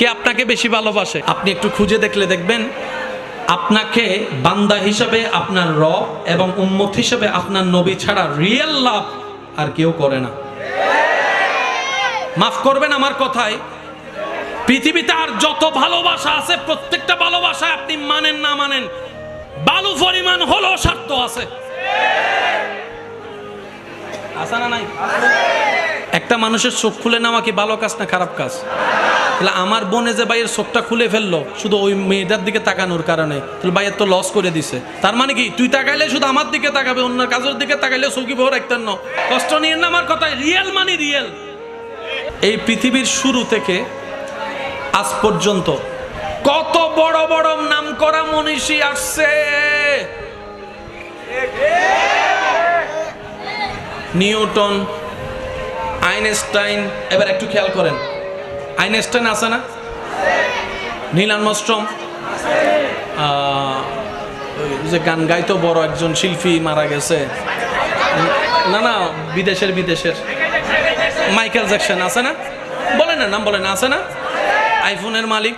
কে আপনাকে বেশি ভালোবাসে? আপনি একটু খুঁজে দেখলে দেখবেন, আপনাকে বান্দা হিসাবে আপনার রব এবং উম্মত হিসাবে আপনার নবী ছাড়া রিয়েল লাভ আর কেউ করে না। মাফ করবেন আমার কথায়, পৃথিবীতে আর যত ভালোবাসা আছে, প্রত্যেকটা ভালোবাসায় আপনি মানেন না মানেন, বালু পরিমাণ হলো স্বার্থ আছে। একটা মানুষের চোখ খুলে নেওয়া কি ভালো কাজ না খারাপ কাজ? তাহলে আমার বোনে যে ভাইয়ের চোখটা খুলে ফেলল, শুধু ওই মেয়েটার দিকে তাকানোর কারণে। তাহলে ভাইয়ের তো লস করে দিছে। তার মানে কি? তুই তাকাইলে শুধু আমার দিকে তাকাবে অন্য কাজের দিকে তাকাইলে চৌকি বহ রাখতেন কষ্ট নিয়ে না আমার কথা রিয়েল মানে রিয়েল এই পৃথিবীর শুরু থেকে আজ পর্যন্ত কত বড় বড় নাম করা মনীষী আসছে। নিউটন, আইনস্টাইন, এবার একটু খেয়াল করেন। আইনস্টাইন আছে না? নীল আর্মস্ট্রম যে গান গাইতো বড় একজন শিল্পী মারা গেছে। না না, বিদেশের বিদেশের। মাইকেল জ্যাকসন আছে না? বলে না, নাম বলেন আছে না? আইফোনের মালিক।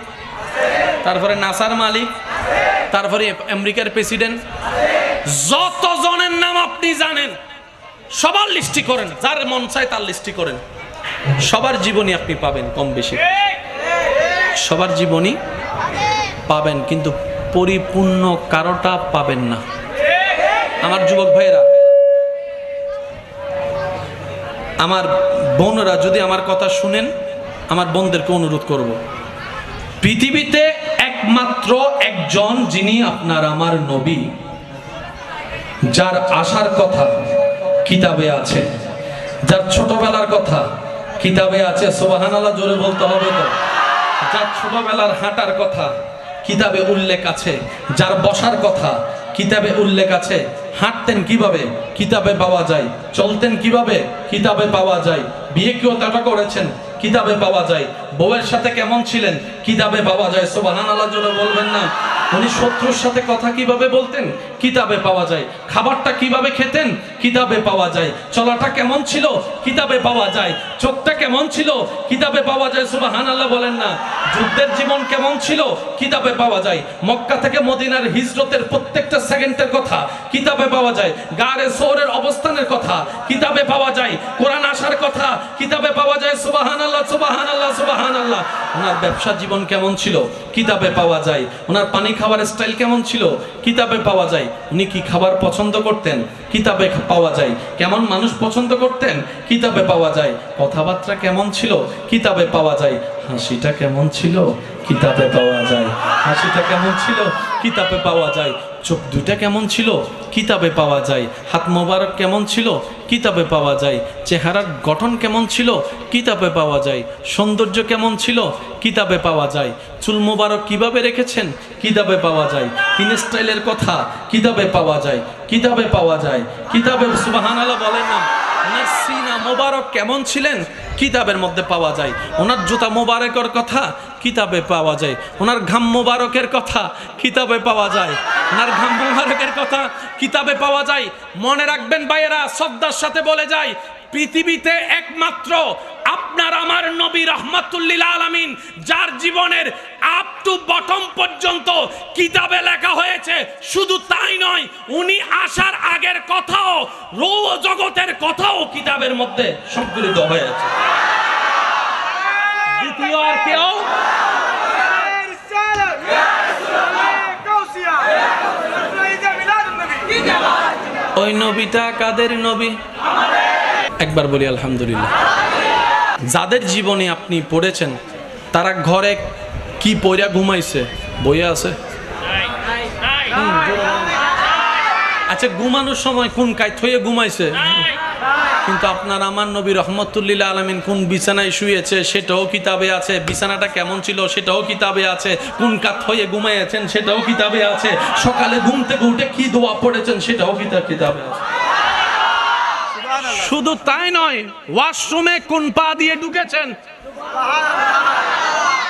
তারপরে নাসার মালিক। তারপরে আমেরিকার প্রেসিডেন্ট। যত জনের নাম আপনি জানেন, সবার লিস্টি করেন, যার মন চায় তার লিস্টি করেন। সবার জীবনী আপনি পাবেন কম বেশি। সবার জীবনী পাবেন, কিন্তু পরিপূর্ণ কারোটা পাবেন না। আমার যুবক ভাইয়েরা, আমার বোনরা যদি আমার কথা শুনেন, আমার বোনদেরকে অনুরোধ করব, পৃথিবীতে একমাত্র একজন যিনি আপনার আমার নবী, যার আসার কথা কিতাবে আছে, যার ছোটবেলার কথা কিতাবে আছে সোবাহান আল্লাহ জোরে বলতে হবে তো। যার ছোটবেলার হাঁটার কথা, কিতাবে উল্লেখ আছে, যার বসার কথা, কিতাবে উল্লেখ আছে। হাঁটতেন কীভাবে? কিতাবে পাওয়া যায়। চলতেন কীভাবে? কিতাবে পাওয়া যায়। বিয়ে কেউ তাটা করেছেন? কিতাবে পাওয়া যায়। বউয়ের সাথে কেমন ছিলেন? কিতাবে পাওয়া যায়। সোবাহান আল্লাহ জোরে বলবেন না। উনি শত্রুর সাথে কথা কীভাবে বলতেন? কিতাবে পাওয়া যায়। খাবারটা কীভাবে খেতেন? কিতাবে পাওয়া যায়। চলাটা কেমন ছিল? কিতাবে পাওয়া যায়। চোখটা কেমন ছিল? কিতাবে পাওয়া যায় সুবাহান আল্লাহ বলেন না। যুদ্ধের জীবন কেমন ছিল? কিতাবে পাওয়া যায়। মক্কা থেকে মদিনার হিজরতের প্রত্যেকটা সেকেন্ডের কথা কিতাবে পাওয়া যায়। গারে সোরের অবস্থানের কথা কিতাবে পাওয়া যায়। কোরআন আসার কথা কিতাবে পাওয়া যায় সুবাহান আল্লাহ সুবাহান আল্লাহ সুবাহান আল্লাহ ওনার ব্যবসা জীবন কেমন ছিল? কিতাবে পাওয়া যায়। ওনার পানি খাবার স্টাইল কেমন ছিল? কিতাবে পাওয়া যায়। উনি কি খাবার পছন্দ করতেন? কিতাবে পাওয়া যায়। কেমন মানুষ পছন্দ করতেন? কিতাবে পাওয়া যায়। কথাবার্তা কেমন ছিল? কিতাবে পাওয়া যায়। হাসিটা কেমন ছিল? কিতাবে পাওয়া যায়। হাসিটা কেমন ছিল? কিতাবে পাওয়া যায়। চোখ দুইটা কেমন ছিল? কিতাবে পাওয়া যায়। হাত মোবারক কেমন ছিল? কিতাবে পাওয়া যায়। চেহারার গঠন কেমন ছিল? কিতাবে পাওয়া যায়। সৌন্দর্য কেমন ছিল? কিতাবে পাওয়া যায়। চুল মোবারক কীভাবে রেখেছেন? কিতাবে পাওয়া যায়। তিন স্টাইলের কথা, কিতাবে পাওয়া যায়। কিতাবে পাওয়া যায়। কিতাবে সুবাহান আল্লাহ বলেন না মোবারক কেমন ছিলেন? কিতাবের মধ্যে পাওয়া যায়। ওনার জুতা মোবারকের কথা, কিতাবে পাওয়া যায়। ওনার ঘাম মোবারকের কথা, কিতাবে পাওয়া যায়। ওনার ঘাম মোবারকের কথা, কিতাবে পাওয়া যায়। মনে রাখবেন ভাইয়েরা শ্রদ্ধার সাথে বলে যায়, পৃথিবীতে একমাত্র আপনার আমার নবী রহমতুল্লিল আলমিন, যার জীবনের আপ টু বটম পর্যন্ত কিতাবে লেখা হয়েছে, শুধু তাই নয়, উনি আসার আগের কথাও রো জগতের কথাও কিতাবের মধ্যে সংকলিত হয়েছে। দ্বিতীয় আর কেউ? ওই নবীটা কাদের নবী? একবার বলি, আলহামদুলিল্লাহ। যাদের জীবনে আপনি পড়েছেন, তারা ঘরে কি পইরা ঘুমাইছে? বইয়া আছে। আচ্ছা ঘুমানোর সময় কোন কায় থয়ে ঘুমাইছে? কিন্তু আপনার আমার নবী রহমতুল্লিল্লা আলমিন কোন বিছানায় শুয়েছে, সেটাও কিতাবে আছে। বিছানাটা কেমন ছিল, সেটাও কিতাবে আছে। কোন কাত হয়ে ঘুমাইয়েছেন, সেটাও কিতাবে আছে। সকালে ঘুম থেকে উঠে কি দোয়া পড়েছেন, সেটাও কিতাব কিতাবে আছে। শুধু তাই নয় ওয়াশরুমে কোন পা দিয়ে ঢুকেছেন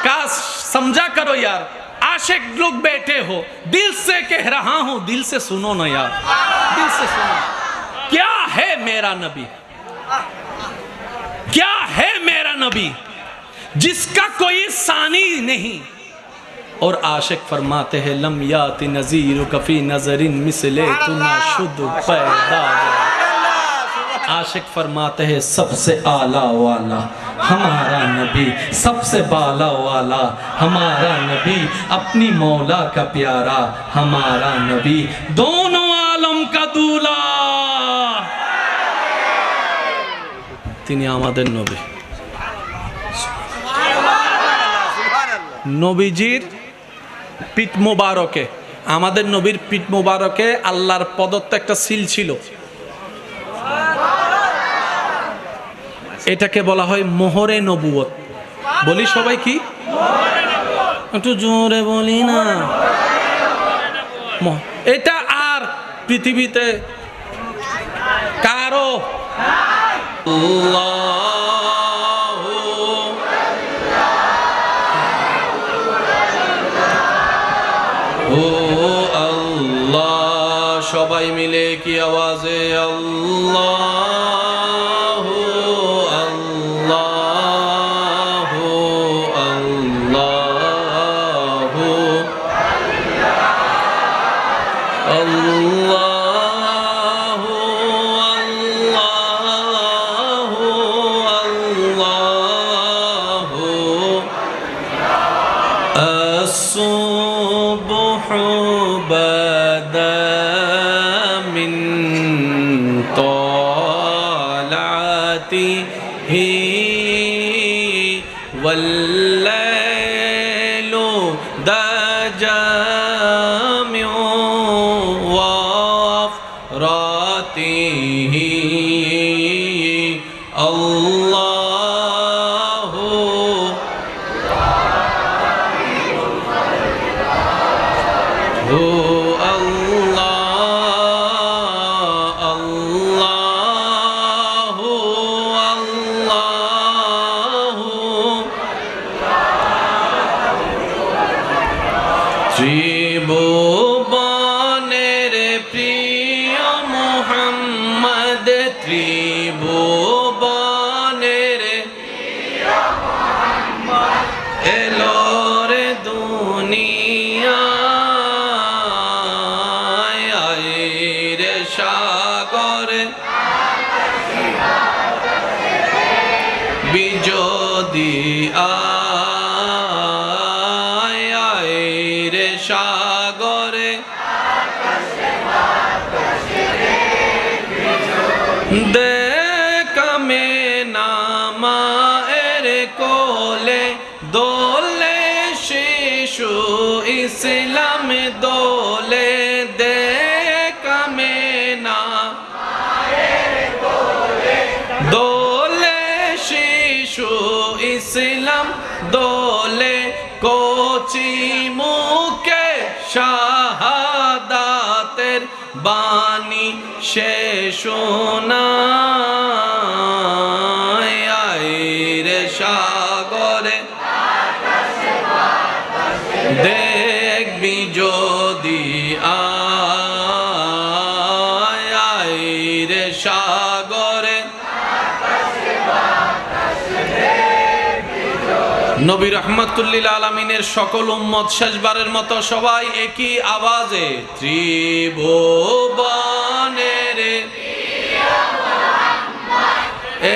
काश समझा करो यार आशिक लोग बैठे हो दिल से कह रहा हूं दिल से सुनो ना यार दिल से सुनो क्या है मेरा नबी क्या है मेरा नबी जिसका कोई सानी नहीं और आशिक फरमाते हैं लम याति नजीर कफी नजरिन मिसले तुना शुद्ध पैदा आशिक फरमाते हैं सबसे आला वाला हमारा नबी सबसे बाला वाला हमारा नबी अपनी मौला का प्यारा हमारा नबी दोनों आलम का दूल्हा তিনি আমাদের নবী নবীজির পিঠ মোবারকে আমাদের নবীর পিঠ মোবারকে আল্লাহর প্রদত্ত একটা সিল ছিল এটাকে বলা হয় মোহরে নবুয়ত। বলি সবাই কি? একটু জোরে বলি না। এটা আর পৃথিবীতে কারও ও আল্লাহ সবাই মিলে কি আওয়াজে আল্লাহ? واللیل دجامع وافراته اللہ ہو ত্রিভুবনের প্রিয় মোহাম্মদ ত্রিভুবনের এলো রে দুনিয়া। রে সাগরে। বিজদি আয় দেখামে নামা এর কোলে দোলে শিশু ইসলাম দোলে দেখামে না দোলে শিশু ইসলাম দোলে কোচি মুখে শাহাদাতের বাণী সে রে সাগরে দেখবি যদি আয় নবী রহমতুল্লিল আলমিনের সকল উম্মত শেষবারের মতো সবাই একই আওয়াজে ত্রিভুবনের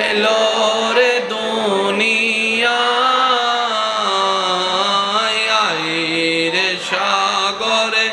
এলো রে দুনিয়া রে সাগরে।